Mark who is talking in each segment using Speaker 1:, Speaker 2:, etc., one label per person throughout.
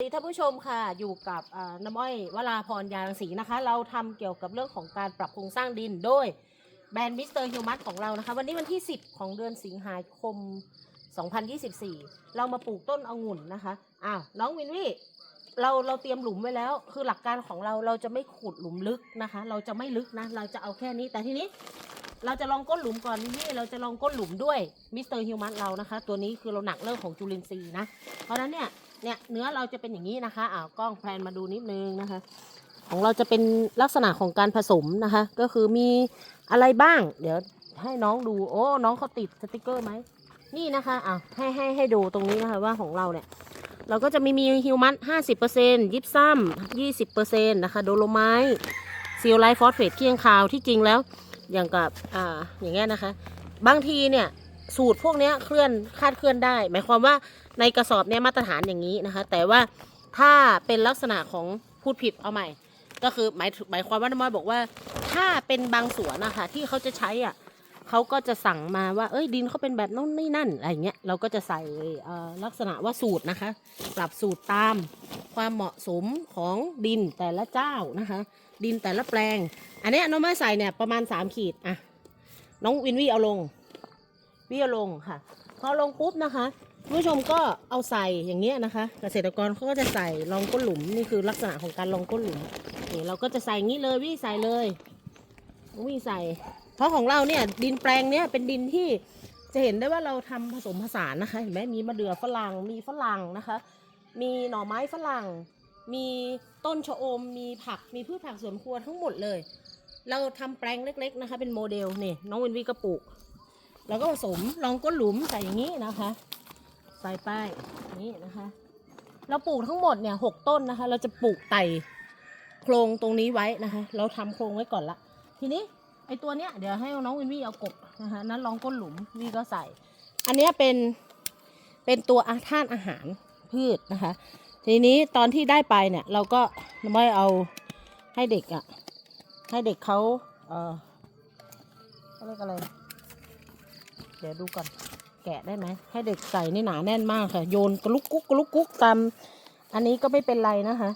Speaker 1: สวัสดีท่านผู้ชมค่ะอยู่กับน้ำอ้อยวราพรยารังสีนะคะ เราทำเกี่ยวกับเรื่องของการปรับโครงสร้างดินโดยแบรนด์มิสเตอร์ฮิวมัสของเรานะคะ วันนี้วันที่ 10 ของเดือนสิงหาคม 2024 เรามาปลูกต้นองุ่นนะคะอ้าวน้องวินวี่เราเราเตรียมหลุมไว้แล้ว คือหลักการของเราเราจะไม่ขุดหลุมลึกนะคะ เราจะไม่ลึกนะ เราจะเอาแค่นี้แต่ทีนี้เราจะลองก้นหลุมก่อนนี่เราจะลองก้นหลุมด้วยมิสเตอร์ฮิวมัสเรานะคะ ตัวนี้คือเราหนักเรื่องของจุลินทรีย์นะ เพราะฉะนั้นเนี่ย เนี่ยเนื้อเราจะเป็นอย่างนี้นะคะอ้าวกล้องแพลนมาดูนิดนึงนะคะ ของเราจะเป็นลักษณะของการผสมนะคะ ก็คือมีอะไรบ้าง เดี๋ยวให้น้องดูโอ้น้องเขาติดสติกเกอร์ไหมนี่นะคะอะให้ให้ให้ดูตรงนี้นะคะว่าของเราเนี่ยเราก็จะมีมีฮิวมัสห้าสิบเปอร์เซ็นต์ยิปซัมยี่สิบเปอร์เซ็นต์นะคะโดโลไมต์ซีลไลท์ฟอสเฟตเคียงคาวที่จริงแล้วอย่างกับอ่าอย่างเงี้ยนะคะ บางทีเนี่ยสูตรพวกเนี้ยเคลื่อนคาดเคลื่อนได้ หมายความว่า ในกระสอบเนี่ยมาตรฐานอย่างนี้นะคะ แต่ว่าถ้าเป็นลักษณะของพูดผิดเอาใหม่ ก็คือหมายหมายความว่าน้ำมอยบอกว่า ถ้าเป็นบางสวนนะคะที่เขาจะใช้อะเขาก็จะสั่งมาว่าเอ้ยดินเขาเป็นแบบโน้นนี่นั่นอะไรเงี้ยเราก็จะใส่ลักษณะว่าสูตรนะคะ ปรับสูตรตามความเหมาะสมของดินแต่ละเจ้านะคะ ดินแต่ละแปลง อันเนี้ยน้องมาใส่เนี่ยประมาณ 3 ขีดอะน้องวินวี่เอาลงวี่เอาลงค่ะ พอลงปุ๊บนะคะคุณผู้ชมก็เอาใส่อย่างเงี้ยนะคะ เกษตรกรเขาก็จะใส่รองก้นหลุมนี่คือลักษณะของการรองก้นหลุมนี่เราก็จะใส่งี้เลยวี่ใส่เลยวี่ใส่ เพราะของเราเนี่ยดินแปลงเนี่ยเป็นดินที่จะเห็นได้ว่าเราทำผสมผสานนะคะเห็นไหมมีมะเดื่อฝรั่งมีฝรั่งนะคะ มีหน่อไม้ฝรั่ง มีต้นชะอม มีผักมีพืชผักสวนครัวทั้งหมดเลย เราทำแปลงเล็ก ๆนะคะ เป็นโมเดลนี่น้องวินวีก็ปลูกแล้วก็ผสมรองก้นหลุมใส่อย่างนี้นะคะ ใส่ไปอย่างนี้นะคะ เราปลูกทั้งหมดเนี่ยหกต้นนะคะ เราจะปลูกไต่โครงตรงนี้ไว้นะคะ เราทำโครงไว้ก่อนละ ทีนี้ไอตัวเนี้ยเดี๋ยวให้น้องวินวี่เอากบนะคะนั้นรองก้นหลุมวี่ก็ใส่ อันนี้เป็นเป็นตัวอาท่านอาหารพืชนะคะ ทีนี้ตอนที่ได้ไปเนี่ยเราก็ไม่เอาให้เด็กอะ่ะให้เด็กเขาเออเขาเรียกอะไร เดี๋ยวดูก่อน แกะได้ไหมให้เด็กใส่นี่หนาแน่นมากค่ะ โยนกลุกกุ๊กกลุกกุ๊กตามอันนี้ก็ไม่เป็นไรนะคะ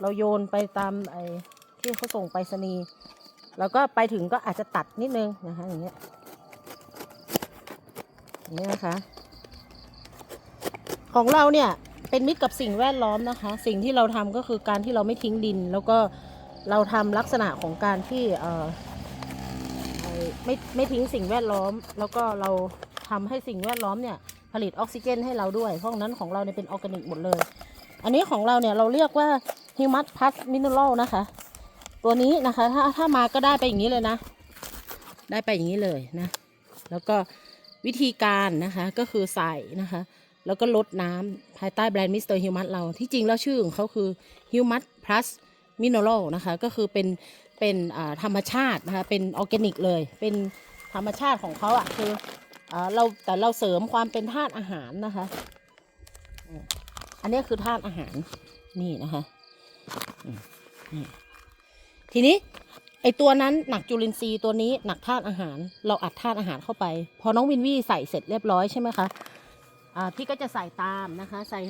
Speaker 1: เราโยนไปตามไอ้ที่เขาส่งไปรษณีย์แล้วก็ไปถึงก็อาจจะตัดนิดนึงนะคะอย่างเงี้ยอย่างนี้นะคะ ของเราเนี่ยเป็นมิตรกับสิ่งแวดล้อมนะคะ สิ่งที่เราทำก็คือการที่เราไม่ทิ้งดิน แล้วก็เราทำลักษณะของการที่เอ่อเอ่อไม่ไม่ทิ้งสิ่งแวดล้อม แล้วก็เรา ทำให้สิ่งแวดล้อมเนี่ยผลิตออกซิเจนให้เราด้วย เพราะนั้นของเราเนี่ยเป็นออร์แกนิกหมดเลย อันนี้ของเราเนี่ยเราเรียกว่า Humus Plus Mineral นะคะ ตัวนี้นะคะถ้าถ้ามาก็ได้ไปอย่างนี้เลยนะ ได้ไปอย่างนี้เลยนะ แล้วก็วิธีการนะคะก็คือใส่นะคะ แล้วก็ลดน้ำภายใต้แบรนด์มิสเตอร์ฮิวมัสเราที่จริงแล้วชื่อของเขาคือ Humus Plus Mineral นะคะก็คือเป็นเป็นธรรมชาตินะคะเป็นออร์แกนิกเลย เป็นธรรมชาติของเขาอะ่ะคือ เราแต่เราเสริมความเป็นธาตุอาหารนะคะ อันนี้คือธาตุอาหารนี่นะคะทีนี้ไอตัวนั้นหนักจุลินทรีย์ตัวนี้หนักธาตุอาหาร เราอัดธาตุอาหารเข้าไป พอน้องวินวี่ใส่เสร็จเรียบร้อยใช่ไหมคะพี่ก็จะใส่ตามนะคะ ใส่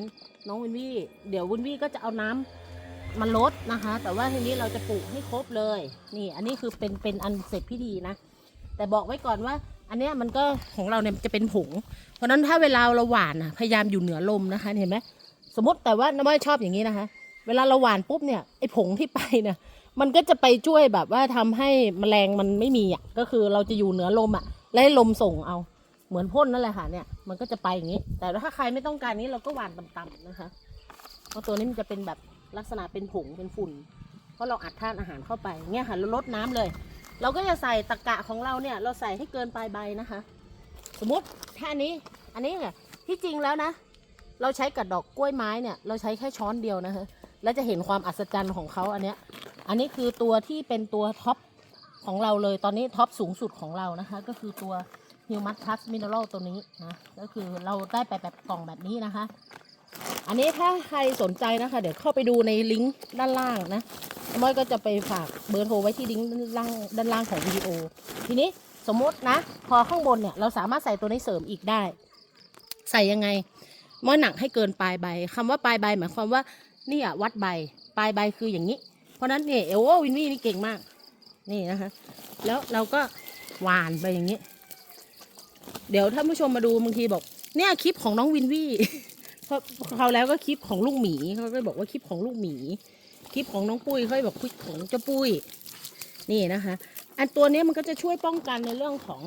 Speaker 1: น้องวินวี่เดี๋ยววินวี่ก็จะเอาน้ำมาลดนะคะ แต่ว่าทีนี้เราจะปลูกให้ครบเลย นี่ อันนี้คือเป็นเป็นอันเสร็จพิธีนะ แต่บอกไว้ก่อนว่า อันนี้มันก็ของเราเนี่ยจะเป็นผง เพราะนั้นถ้าเวลาเราหว่านอะพยายามอยู่เหนือลมนะคะเห็นไหมสมมติแต่ว่าน้ำอ้อยชอบอย่างนี้นะคะ เวลาเราหว่านปุ๊บเนี่ยไอ้ผงที่ไปเนี่ยมันก็จะไปช่วยแบบว่าทำให้แมลงมันไม่มีอะก็คือเราจะอยู่เหนือลมอะและให้ลมส่งเอาเหมือนพ่นนั่นแหละค่ะเนี่ยมันก็จะไปอย่างนี้ แต่ถ้าใครไม่ต้องการนี้เราก็หวานต่ำๆนะคะเพราะตัวนี้มันจะเป็นแบบลักษณะเป็นผงเป็นฝุ่น เพราะเราอัดธาตุอาหารเข้าไปเนี่ยค่ะเราลดน้ำเลย เราก็จะใส่ตะกะของเราเนี่ยเราใส่ให้เกินปลายใบนะคะ สมมติถ้าอันนี้อันนี้เนี่ยที่จริงแล้วนะ เราใช้กับดอกกล้วยไม้เนี่ยเราใช้แค่ช้อนเดียวนะคะแล้วจะเห็นความอัศจรรย์ของเขาอันเนี้ยอันนี้คือตัวที่เป็นตัวท็อปของเราเลยตอนนี้ท็อปสูงสุดของเรานะคะ ก็คือตัว Humus Plus Mineral ตัวนี้นะก็คือเราได้ไปแบบกล่องแบบนี้นะคะ อันนี้ถ้าใครสนใจนะคะ เดี๋ยวเข้าไปดูในลิงก์ด้านล่างนะ ม้อยก็จะไปฝากเบอร์โทรไว้ที่ลิงก์ด้านล่างด้านล่างของวิดีโอ ทีนี้สมมตินะ พอข้างบนเนี่ยเราสามารถใส่ตัวนี้เสริมอีกได้ ใส่ยังไงม้อยหนักให้เกินปลายใบคำว่าปลายใบหมายความว่านี่อะวัดใบ ปลายใบคืออย่างนี้ เพราะนั้นเนี่ยเอโอวินวี่นี่เก่งมาก นี่นะคะแล้วเราก็หวานไปอย่างนี้ เดี๋ยวท่านผู้ชมมาดูบางทีบอก เนี่ยคลิปของน้องวินวี่เพราะเขาแล้วก็คลิปของลูกหมีเขาก็บอกว่าคลิปของลูกหมี คลิปของน้องปุ้ยเขาบอกคลิปของเจ้าปุ้ยนี่นะคะ อันตัวนี้มันก็จะช่วยป้องกันในเรื่องของ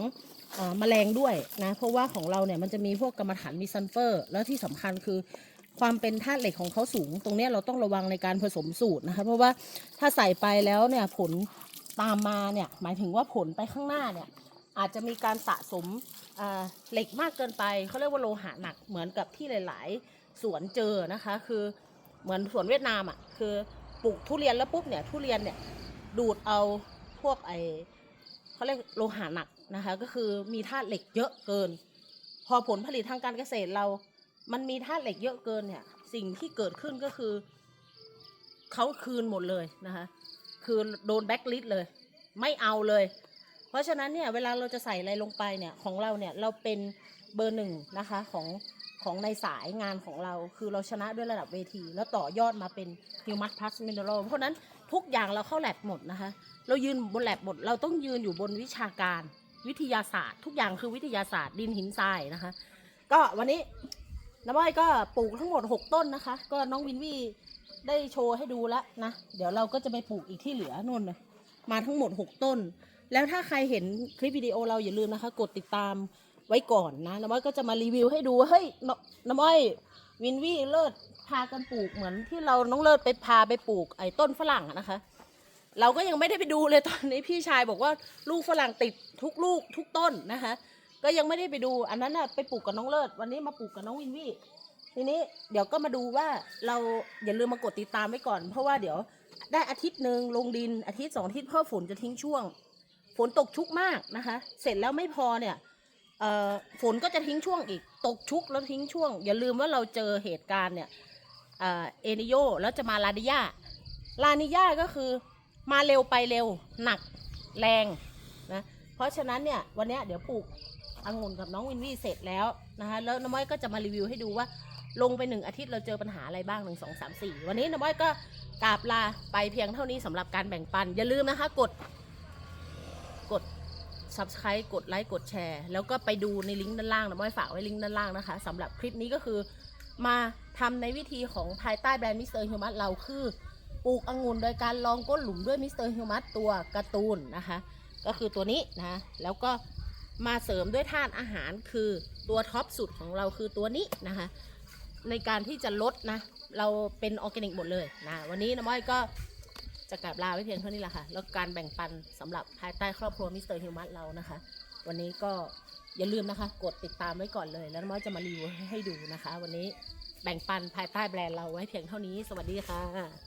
Speaker 1: ออแมลงด้วยนะเพราะว่าของเราเนี่ยมันจะมีพวกกรรมฐานมีซัลเฟอร์ แล้วที่สำคัญคือความเป็นธาตุเหล็กของเขาสูง ตรงนี้เราต้องระวังในการผสมสูตรนะคะเพราะว่าถ้าใส่ไปแล้วเนี่ยผลตามมาเนี่ยหมายถึงว่าผลไปข้างหน้าเนี่ยอาจจะมีการสะสมเหล็กมากเกินไปเขาเรียกว่าโลหะหนักเหมือนกับที่หลาย ๆ สวนเจอนะคะ คือเหมือนสวนเวียดนามอะคือ ปลูกทุเรียนแล้วปุ๊บเนี่ยทุเรียนเนี่ยดูดเอาพวกไอเขาเรียกโลหะหนักนะคะก็คือมีธาตุเหล็กเยอะเกิน พอผลผลิตทางการเกษตรเรา มันมีธาตุเหล็กเยอะเกินเนี่ยสิ่งที่เกิดขึ้นก็คือเขาคืนหมดเลยนะคะคือโดนแบ็กลิสเลย ไม่เอาเลย เพราะฉะนั้นเนี่ยเวลาเราจะใส่อะไรลงไปเนี่ยของเราเนี่ยเราเป็นเบอร์หนึ่งนะคะของ ของในสายงานของเรา คือเราชนะด้วยระดับเวที แล้วต่อยอดมาเป็น Humus Plus Mineral เพราะนั้นทุกอย่างเราเข้าแลบหมดนะคะ เรายืนบนแลบหมด เราต้องยืนอยู่บนวิชาการวิทยาศาสตร์ ทุกอย่างคือวิทยาศาสตร์ดินหินทรายนะคะ ก็วันนี้น้ำอ้อยก็ปลูกทั้งหมด 6 ต้นนะคะ ก็น้องวินวี่ได้โชว์ให้ดูแล้วนะ เดี๋ยวเราก็จะไปปลูกอีกที่เหลือนู่นมาทั้งหมด 6 ต้น แล้วถ้าใครเห็นคลิปวิดีโอเราอย่าลืมนะคะ กดติดตาม ไว้ก่อนนะน้ำอ้อยก็จะมารีวิวให้ดูเฮ้ยน้ำอ้อยวินวี่เลิศพากันปลูกเหมือนที่เราน้องเลิศไปพาไปปลูกไอ้ต้นฝรั่งนะคะ เราก็ยังไม่ได้ไปดูเลยตอนนี้พี่ชายบอกว่าลูกฝรั่งติดทุกลูกทุกต้นนะคะ ก็ยังไม่ได้ไปดูอันนั้นน่ะไปปลูกกับน้องเลิศวันนี้มาปลูกกับน้องวินวี่ทีนี้เดี๋ยวก็มาดูว่าเราอย่าลืมมากดติดตามไว้ก่อน เพราะว่าเดี๋ยวได้อาทิตย์หนึ่งลงดินอาทิตย์สองอาทิตย์เพื่อฝนจะทิ้งช่วง ฝนตกชุกมากนะคะ เสร็จแล้วไม่พอเนี่ย เอ่อฝนก็จะทิ้งช่วงอีกตกชุกแล้วทิ้งช่วง อย่าลืมว่าเราเจอเหตุการณ์เนี่ยเอ่อเอนิโยแล้วจะมาลาดิยาลานิยาก็คือมาเร็วไปเร็วหนักแรงนะเพราะฉะนั้นเนี่ยวันนี้เดี๋ยวปลูกองุ่นกับน้องวินวี่เสร็จแล้วนะคะแล้วน้ำม้อยก็จะมารีวิวให้ดูว่าลงไปหนึ่งอาทิตย์เราเจอปัญหาอะไรบ้างหนึ่งสองสามสี่วันนี้น้ำม้อยก็กราบลาไปเพียงเท่านี้สำหรับการแบ่งปัน อย่าลืมนะคะ กดกด subscribe กดไลค์กดแชร์ แล้วก็ไปดูในลิงก์ด้านล่างน้ำม้อยฝากไว้ลิงก์ด้านล่างนะคะสำหรับคลิปนี้ก็คือ มาทำในวิธีของภายใต้แบรนด์มิสเตอร์ฮิวมัสเราคือปลูกองุ่นโดยการลองก้นหลุมด้วยมิสเตอร์ฮิวมัสตัวการ์ตูนนะคะ ก็คือตัวนี้นะแล้วก็มาเสริมด้วยธาตุอาหารคือตัวท็อปสุดของเราคือตัวนี้นะคะ ในการที่จะลดนะ เราเป็นออร์แกนิกหมดเลยนะ วันนี้น้ำอ้อยก็ จะกลับลาไว้เพียงเท่านี้แหละค่ะ แล้วการแบ่งปันสำหรับภายใต้ครอบครัวมิสเตอร์ฮิวมัสเรานะคะ วันนี้ก็อย่าลืมนะคะ กดติดตามไว้ก่อนเลย แล้วน้อยจะมารีวิวให้ดูนะคะ วันนี้แบ่งปันภายใต้แบรนด์เราไว้เพียงเท่านี้ สวัสดีค่ะ